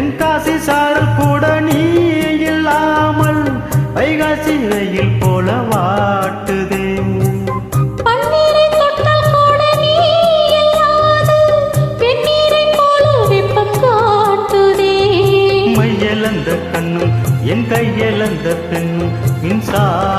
தென்காசி சாரல் கூட நீ இல்லாமல் வைகாசி வெயில் போல வாட்டுதே. மையலந்த கண்ணும் என் கையலந்த பெண்ணும் மின்சாரம்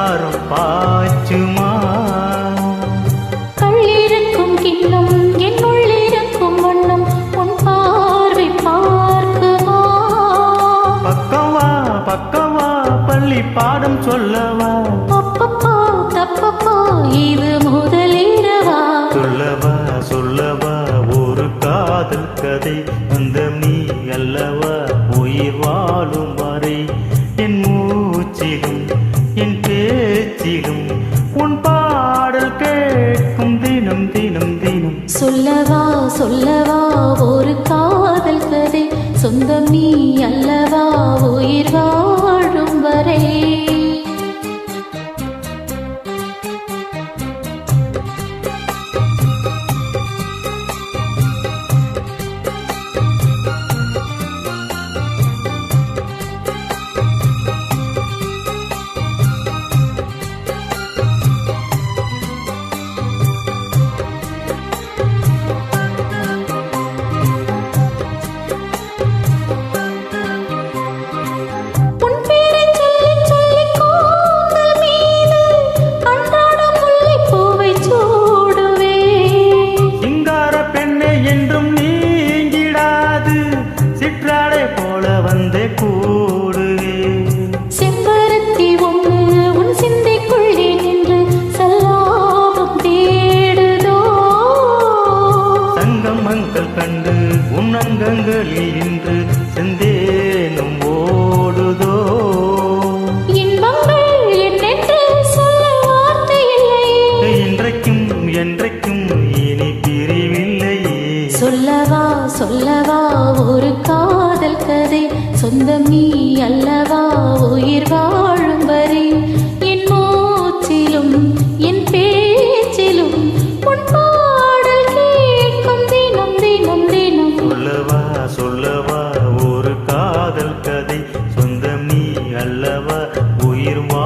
பள்ளி பாடம் சொல்லவா? அப்பப்பா தப்பப்பா இது முதலிரவா சொல்லவா சொல்லவா ஒரு காதல் கதை. அந்த நீ அல்லவா உயிர் வாழும் வரை. என் மூச்சிலும் என் பேச்சிலும் உன் பாடல் கேட்கும் தினம் தினம் தினம். சொல்லவா சொல்லவா ஒரு காதல் கதை. சொந்தம் நீ உன் அங்கங்களில் இன்று செந்தேனும் ஓடுதோ இன்றைக்கும் என்றைக்கும் இனி பிரிவில்லையே. சொல்லவா சொல்லவா ஒரு காதல் கதை. சொந்தம் அல்லவா உயிர் உயிர் மா